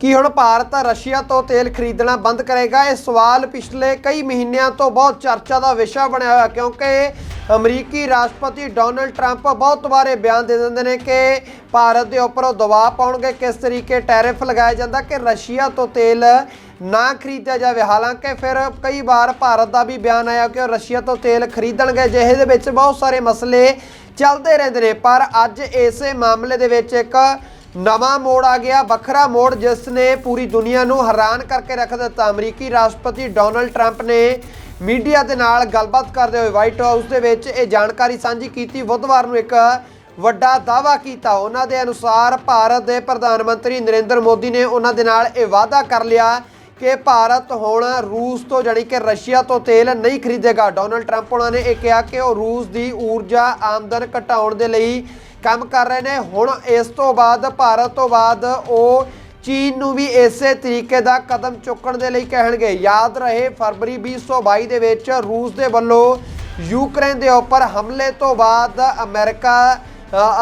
ਕੀ ਹੁਣ ਭਾਰਤ ਰਸ਼ੀਆ ਤੋਂ ਤੇਲ ਖਰੀਦਣਾ ਬੰਦ ਕਰੇਗਾ? ਇਹ ਸਵਾਲ ਪਿਛਲੇ ਕਈ ਮਹੀਨਿਆਂ ਤੋਂ ਬਹੁਤ ਚਰਚਾ ਦਾ ਵਿਸ਼ਾ ਬਣਿਆ ਹੋਇਆ, ਕਿਉਂਕਿ ਅਮਰੀਕੀ ਰਾਸ਼ਟਰਪਤੀ ਡੋਨਲਡ ਟਰੰਪ ਬਹੁਤ ਵਾਰੇ ਬਿਆਨ ਦੇ ਦਿੰਦੇ ਨੇ ਕਿ ਭਾਰਤ ਦੇ ਉੱਪਰ ਉਹ ਦਬਾਅ ਪਾਉਣਗੇ, ਕਿਸ ਤਰੀਕੇ ਟੈਰਿਫ ਲਗਾਇਆ ਜਾਂਦਾ, ਕਿ ਰਸ਼ੀਆ ਤੋਂ ਤੇਲ ਨਾ ਖਰੀਦਿਆ ਜਾਵੇ। ਹਾਲਾਂਕਿ ਫਿਰ ਕਈ ਵਾਰ ਭਾਰਤ ਦਾ ਵੀ ਬਿਆਨ ਆਇਆ ਕਿ ਉਹ ਰਸ਼ੀਆ ਤੋਂ ਤੇਲ ਖਰੀਦਣਗੇ, ਜਿਹੇ ਦੇ ਵਿੱਚ ਬਹੁਤ ਸਾਰੇ ਮਸਲੇ ਚੱਲਦੇ ਰਹਿੰਦੇ ਨੇ। ਪਰ ਅੱਜ ਇਸੇ ਮਾਮਲੇ ਦੇ ਵਿੱਚ ਇੱਕ ਨਵਾਂ ਮੋੜ ਆ ਗਿਆ, ਵੱਖਰਾ ਮੋੜ ਜਿਸ ਨੇ ਪੂਰੀ ਦੁਨੀਆ ਨੂੰ ਹੈਰਾਨ ਕਰਕੇ ਰੱਖ ਦਿੱਤਾ। ਅਮਰੀਕੀ ਰਾਸ਼ਟਰਪਤੀ ਡੋਨਲਡ ਟਰੰਪ ਨੇ ਮੀਡੀਆ ਦੇ ਨਾਲ ਗੱਲਬਾਤ ਕਰਦੇ ਹੋਏ ਵਾਈਟ ਹਾਊਸ ਦੇ ਵਿੱਚ ਇਹ ਜਾਣਕਾਰੀ ਸਾਂਝੀ ਕੀਤੀ। ਬੁੱਧਵਾਰ ਨੂੰ ਇੱਕ ਵੱਡਾ ਦਾਅਵਾ ਕੀਤਾ। ਉਹਨਾਂ ਦੇ ਅਨੁਸਾਰ ਭਾਰਤ ਦੇ ਪ੍ਰਧਾਨ ਮੰਤਰੀ ਨਰਿੰਦਰ ਮੋਦੀ ਨੇ ਉਹਨਾਂ ਦੇ ਨਾਲ ਇਹ ਵਾਅਦਾ ਕਰ ਲਿਆ ਕਿ ਭਾਰਤ ਹੁਣ ਰੂਸ ਤੋਂ ਜਾਣੀ ਕਿ ਰਸ਼ੀਆ ਤੋਂ ਤੇਲ ਨਹੀਂ ਖਰੀਦੇਗਾ। ਡੋਨਲਡ ਟਰੰਪ ਉਹਨਾਂ ਨੇ ਇਹ ਕਿਹਾ ਕਿ ਉਹ ਰੂਸ ਦੀ ਊਰਜਾ ਆਮਦਨ ਘਟਾਉਣ ਦੇ ਲਈ ਕੰਮ ਕਰ ਰਹੇ ਨੇ। ਹੁਣ ਇਸ ਤੋਂ ਬਾਅਦ, ਭਾਰਤ ਤੋਂ ਬਾਅਦ ਉਹ ਚੀਨ ਨੂੰ ਵੀ ਇਸੇ ਤਰੀਕੇ ਦਾ ਕਦਮ ਚੁੱਕਣ ਦੇ ਲਈ ਕਹਿਣਗੇ। ਯਾਦ ਰਹੇ ਫਰਵਰੀ 2022 ਦੇ ਵਿੱਚ ਰੂਸ ਦੇ ਵੱਲੋਂ ਯੂਕਰੇਨ ਦੇ ਉੱਪਰ ਹਮਲੇ ਤੋਂ ਬਾਅਦ ਅਮਰੀਕਾ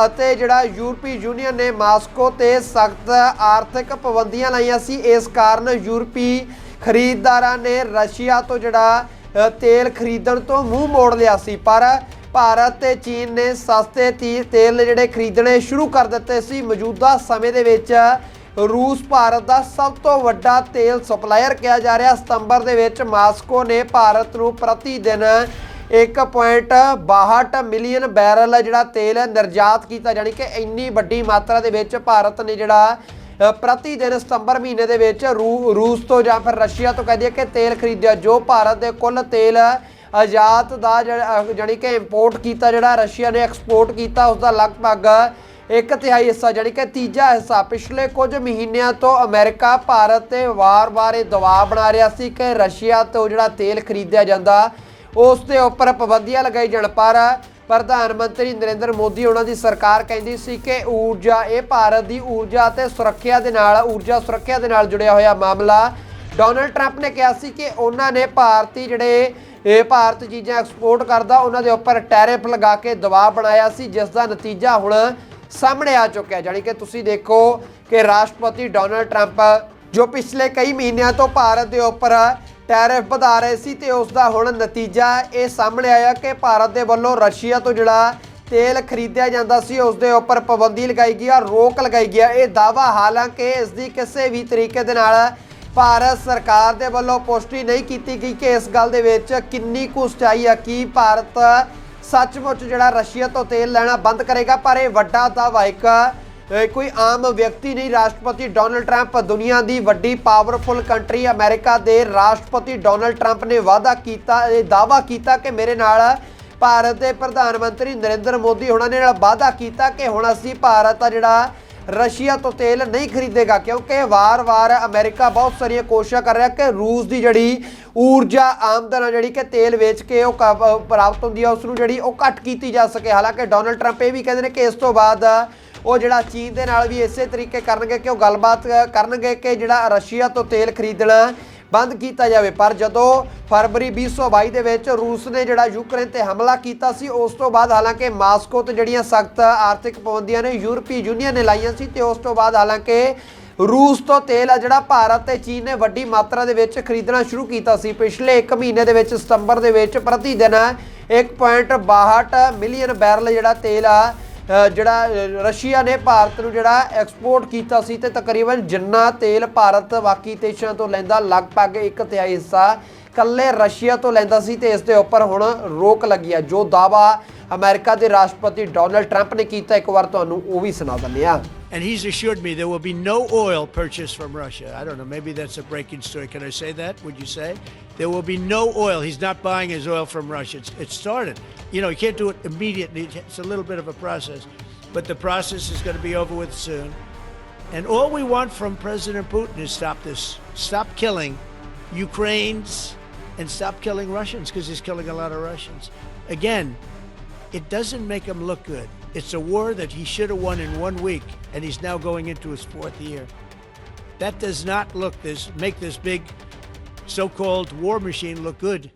ਅਤੇ ਜਿਹੜਾ ਯੂਰਪੀ ਯੂਨੀਅਨ ਨੇ ਮਾਸਕੋ ਤੇ ਸਖਤ ਆਰਥਿਕ ਪਾਬੰਦੀਆਂ ਲਾਈਆਂ ਸੀ। ਇਸ ਕਾਰਨ ਯੂਰਪੀ ਖਰੀਦਦਾਰਾਂ ਨੇ ਰਸ਼ੀਆ ਤੋਂ ਜਿਹੜਾ ਤੇਲ ਖਰੀਦਣ ਤੋਂ ਮੂੰਹ ਮੋੜ ਲਿਆ ਸੀ। ਪਰ ਭਾਰਤ ਤੇ ਚੀਨ ਨੇ ਸਸਤੇ ਤੀ- ਤੇਲ ਜਿਹੜੇ ਖਰੀਦਣੇ ਸ਼ੁਰੂ ਕਰ ਦਿੱਤੇ ਸੀ। ਮੌਜੂਦਾ ਸਮੇਂ ਦੇ ਵਿੱਚ ਰੂਸ ਭਾਰਤ ਦਾ ਸਭ ਤੋਂ ਵੱਡਾ ਤੇਲ ਸਪਲਾਇਰ ਕਿਹਾ ਜਾ ਰਿਹਾ। ਸਤੰਬਰ ਦੇ ਵਿੱਚ ਮਾਸਕੋ ਨੇ ਭਾਰਤ ਨੂੰ ਪ੍ਰਤੀ ਦਿਨ 1.62 ਮਿਲੀਅਨ ਬੈਰਲ ਜਿਹੜਾ ਤੇਲ ਨਿਰਯਾਤ ਕੀਤਾ ਜਾਣੀ ਕਿ ਇੰਨੀ ਵੱਡੀ ਮਾਤਰਾ ਦੇ ਵਿੱਚ ਭਾਰਤ ਨੇ ਜਿਹੜਾ ਪ੍ਰਤੀ ਦਿਨ ਸਤੰਬਰ ਮਹੀਨੇ ਦੇ ਵਿੱਚ ਰੂ- ਰੂਸ ਤੋਂ ਜਾਂ ਫਿਰ ਰਸ਼ੀਆ ਤੋਂ ਕਹਿ ਦਈਏ ਕਿ ਤੇਲ ਖਰੀਦਿਆ। ਜੋ ਭਾਰਤ ਦੇ ਕੁੱਲ ਤੇਲ ਆਯਾਤ ਦਾ ਜਿਹੜਾ, ਜਾਣੀ ਕਿ ਇੰਪੋਰਟ ਕੀਤਾ ਜਿਹੜਾ ਰਸ਼ੀਆ ਨੇ ਐਕਸਪੋਰਟ ਕੀਤਾ ਉਸ ਦਾ ਲਗਭਗ ਇੱਕ ਤਿਹਾਈ ਹਿੱਸਾ ਜਾਣੀ ਕਿ ਤੀਜਾ ਹਿੱਸਾ। ਪਿਛਲੇ ਕੁਝ ਮਹੀਨਿਆਂ ਤੋਂ ਅਮਰੀਕਾ ਭਾਰਤ ਤੇ ਵਾਰ-ਵਾਰ ਇਹ ਦਬਾਅ ਬਣਾ ਰਿਹਾ ਸੀ ਕਿ ਰਸ਼ੀਆ ਤੋਂ ਜਿਹੜਾ ਤੇਲ ਖਰੀਦਿਆ ਜਾਂਦਾ ਉਸ ਦੇ ਉੱਪਰ ਪਾਬੰਦੀਆਂ ਲਗਾਈ ਜਾਣ। ਪਰ ਪ੍ਰਧਾਨ ਮੰਤਰੀ ਨਰਿੰਦਰ ਮੋਦੀ ਉਹਨਾਂ ਦੀ ਸਰਕਾਰ ਕਹਿੰਦੀ ਸੀ ਕਿ ਊਰਜਾ ਇਹ ਭਾਰਤ ਦੀ ਊਰਜਾ ਤੇ ਸੁਰੱਖਿਆ ਦੇ ਨਾਲ ਊਰਜਾ ਸੁਰੱਖਿਆ ਦੇ ਨਾਲ ਜੁੜਿਆ ਹੋਇਆ ਮਾਮਲਾ। ਡੋਨਲਡ ਟਰੰਪ ਨੇ ਕਿਹਾ ਸੀ ਕਿ ਉਹਨਾਂ ਨੇ ਭਾਰਤੀ ਜਿਹੜੇ ਇਹ ਭਾਰਤ ਚੀਜ਼ਾਂ ਐਕਸਪੋਰਟ ਕਰਦਾ, ਉਹਨਾਂ ਦੇ ਉੱਪਰ ਟੈਰਿਫ ਲਗਾ ਕੇ ਦਬਾਅ ਬਣਾਇਆ ਸੀ, ਜਿਸ ਦਾ ਨਤੀਜਾ ਹੁਣ ਸਾਹਮਣੇ ਆ ਚੁੱਕਿਆ ਜਾਣੀ ਕਿ ਤੁਸੀਂ ਦੇਖੋ ਕਿ ਰਾਸ਼ਟਰਪਤੀ ਡੋਨਲਡ ਟਰੰਪ, ਜੋ ਪਿਛਲੇ ਕਈ ਮਹੀਨਿਆਂ ਤੋਂ ਭਾਰਤ ਦੇ ਉੱਪਰ ਟੈਰਿਫ ਵਧਾ ਰਹੇ ਸੀ ਤੇ ਉਸ ਦਾ ਹੁਣ ਨਤੀਜਾ ਇਹ ਸਾਹਮਣੇ ਆਇਆ ਕਿ ਭਾਰਤ ਦੇ ਵੱਲੋਂ ਰਸ਼ੀਆ ਤੋਂ ਜਿਹੜਾ ਤੇਲ ਖਰੀਦਿਆ ਜਾਂਦਾ ਸੀ, ਉਸ ਦੇ ਉੱਪਰ ਪਾਬੰਦੀ ਲਗਾਈ ਗਈ ਆ, ਰੋਕ ਲਗਾਈ ਗਈ ਆ। ਇਹ ਦਾਵਾ ਹਾਲਾਂਕਿ ਇਸ ਦੀ ਕਿਸੇ ਵੀ ਤਰੀਕੇ ਦੇ ਨਾਲ ਭਾਰਤ ਸਰਕਾਰ ਦੇ ਵੱਲੋਂ ਪੁਸ਼ਟੀ ਨਹੀਂ ਕੀਤੀ ਗਈ ਕਿ ਇਸ ਗੱਲ ਦੇ ਵਿੱਚ ਕਿੰਨੀ ਕੁ ਸਚਾਈ ਆ, ਕੀ ਭਾਰਤ ਸੱਚਮੁੱਚ ਜਿਹੜਾ ਰਸ਼ੀਆ ਤੋਂ ਤੇਲ ਲੈਣਾ ਬੰਦ ਕਰੇਗਾ, ਪਰ ਇਹ ਵੱਡਾ ਦਾਅਵਾ ਇੱਕ ਕੋਈ ਆਮ ਵਿਅਕਤੀ ਨਹੀਂ। ਰਾਸ਼ਟਰਪਤੀ ਡੋਨਲਡ ਟਰੰਪ ਦੁਨੀਆ ਦੀ ਵੱਡੀ ਪਾਵਰਫੁਲ ਕੰਟਰੀ ਅਮਰੀਕਾ ਦੇ ਰਾਸ਼ਟਰਪਤੀ ਡੋਨਲਡ ਟਰੰਪ ਨੇ ਵਾਅਦਾ ਕੀਤਾ, ਇਹ ਦਾਅਵਾ ਕੀਤਾ ਕਿ ਮੇਰੇ ਨਾਲ ਭਾਰਤ ਦੇ ਪ੍ਰਧਾਨ ਮੰਤਰੀ ਨਰਿੰਦਰ ਮੋਦੀ ਉਹਨਾਂ ਨੇ ਨਾਲ ਵਾਅਦਾ ਕੀਤਾ ਕਿ ਹੁਣ ਅਸੀਂ ਭਾਰਤ ਆ ਜਿਹੜਾ ਰਸ਼ੀਆ ਤੋਂ ਤੇਲ ਨਹੀਂ ਖਰੀਦੇਗਾ ਕਿਉਂਕਿ ਵਾਰ-ਵਾਰ ਅਮਰੀਕਾ ਬਹੁਤ ਸਾਰੀਆਂ ਕੋਸ਼ਿਸ਼ਾਂ ਕਰ ਰਿਹਾ ਕਿ ਰੂਸ ਦੀ ਜਿਹੜੀ ਊਰਜਾ ਆਮਦਨ ਆ, ਜਿਹੜੀ ਕਿ ਤੇਲ ਵੇਚ ਕੇ ਉਹ ਕ- ਪ੍ਰਾਪਤ ਹੁੰਦੀ ਆ ਉਸ ਨੂੰ ਜਿਹੜੀ ਉਹ ਘੱਟ ਕੀਤੀ ਜਾ ਸਕੇ। ਹਾਲਾਂਕਿ ਡੋਨਲਡ ਟਰੰਪ ਇਹ ਵੀ ਕਹਿੰਦੇ ਨੇ ਕਿ ਇਸ ਤੋਂ ਬਾਅਦ ਉਹ ਜਿਹੜਾ ਚੀਨ ਦੇ ਨਾਲ ਵੀ ਇਸੇ ਤਰੀਕੇ ਕਰਨਗੇ ਕਿ ਉਹ ਗੱਲਬਾਤ ਕਰਨਗੇ ਕਿ ਜਿਹੜਾ ਰਸ਼ੀਆ ਤੋਂ ਤੇਲ ਖਰੀਦਣਾ ਬੰਦ ਕੀਤਾ ਜਾਵੇ। ਪਰ ਜਦੋਂ ਫਰਵਰੀ 2022 ਦੇ ਵਿੱਚ ਰੂਸ ਨੇ ਜਿਹੜਾ ਯੂਕਰੇਨ ਤੇ ਹਮਲਾ ਕੀਤਾ ਸੀ, ਉਸ ਤੋਂ ਬਾਅਦ ਹਾਲਾਂਕਿ ਮਾਸਕੋ ਤੇ ਜਿਹੜੀਆਂ ਸਖਤ ਆਰਥਿਕ ਪਾਬੰਦੀਆਂ ਨੇ, ਯੂਰਪੀ ਯੂਨੀਅਨ ਨੇ ਲਾਈਆਂ ਸੀ ਤੇ ਉਸ ਤੋਂ ਬਾਅਦ ਹਾਲਾਂਕਿ ਰੂਸ ਤੋਂ ਤੇਲ ਆ ਜਿਹੜਾ ਭਾਰਤ ਤੇ ਚੀਨ ਨੇ ਵੱਡੀ ਮਾਤਰਾ ਦੇ ਵਿੱਚ ਖਰੀਦਣਾ ਸ਼ੁਰੂ ਕੀਤਾ ਸੀ। ਪਿਛਲੇ 1 ਮਹੀਨੇ ਦੇ ਵਿੱਚ ਸਤੰਬਰ ਦੇ ਵਿੱਚ ਪ੍ਰਤੀ ਦਿਨ 1.62 ਮਿਲੀਅਨ ਬੈਰਲ ਜਿਹੜਾ ਤੇਲ ਆ ਜਿਹੜਾ ਰਸ਼ੀਆ ਨੇ ਭਾਰਤ ਨੂੰ ਜਿਹੜਾ ਐਕਸਪੋਰਟ ਕੀਤਾ ਸੀ ਤੇ ਤਕਰੀਬਨ ਜਿੰਨਾ ਤੇਲ ਭਾਰਤ ਬਾਕੀ ਦੇਸ਼ਾਂ ਤੋਂ ਲੈਂਦਾ, ਲਗਭਗ ਇੱਕ ਤਿਹਾਈ ਹਿੱਸਾ ਕੱਲੇ ਰਸ਼ੀਆ ਤੋਂ ਲੈਂਦਾ ਸੀ ਤੇ ਇਸ ਦੇ ਉੱਪਰ ਹੁਣ ਰੋਕ ਲੱਗੀ ਆ। ਜੋ ਦਾਵਾ ਅਮਰੀਕਾ ਦੇ ਰਾਸ਼ਟਰਪਤੀ ਡੋਨਲਡ ਟਰੰਪ ਨੇ ਕੀਤਾ, ਇੱਕ ਵਾਰ ਤੁਹਾਨੂੰ ਉਹ ਵੀ ਸੁਣਾ ਦਿੰਦੇ ਆ And he's assured me there will be no oil purchased from Russia. I don't know, maybe that's a breaking story. Can I say that? Would you say? There will be no oil. He's not buying his oil from Russia. It's, it started. You know, you can't do it immediately. It's a little bit of a process. But the process is going to be over with soon. And all we want from President Putin is stop this. Stop killing Ukrainians and stop killing Russians because he's killing a lot of Russians. Again, it doesn't make him look good. It's a war that he should have won in one week, and he's now going into his fourth year. That does not look this make this big so-called war machine look good.